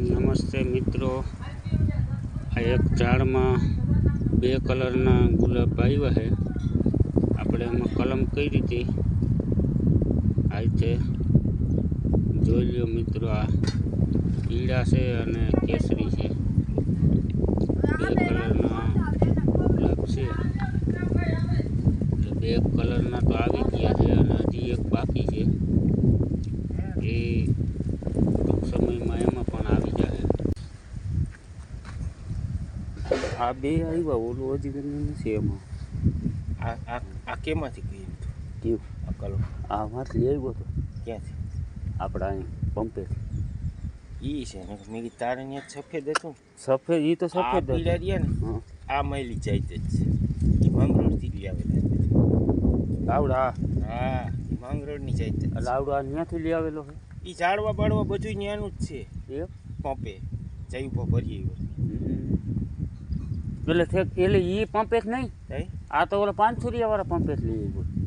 નમસ્તે મિત્રો. આ એક ઝાડમાં બે કલરના ગુલાબ આવ્યા છે. આપણે એમાં કલમ કઈ રીતે આ રીતે જોઈ લ્યો મિત્રો, આ પીળા છે અને કેસરી છે. બે કલરના ગુલાબ છે. બે કલરના તો આવી ગયા છે અને હજી એક બાકી છે એ ટૂંક સમયમાં એમાં પણ આવી જાય આ બે આવ્યા ઓલું હજી કરીને નથી એમાં. આ કેમાંથી કર્યું હતું કેવું? આ કલમ. આ લઈ આવ્યો હતો. ક્યાંથી? આપણા અહીં પંપે એ છે ને મેં તારે ત્યાં સફેદ હતું? સફેદ એ તો સફેદ. પીળા રહ્યા ને આ મૈલી જાય જ છે. એ માંગરોળથી લઈ આવેલા. આવડા હા માંગરોળની જાય એટલે આવડો આ ત્યાંથી લઈ આવેલો છે? એ ઝાડવા બાળવા બધું ત્યાંનું જ છે. એ પંપે જઈ ઉપર ભરી એટલે એટલે એ પંપે જ નહીં. આ તો ઓલા પાંચસો રૂપિયા વાળા પંપે જ લઈ આવ્યો.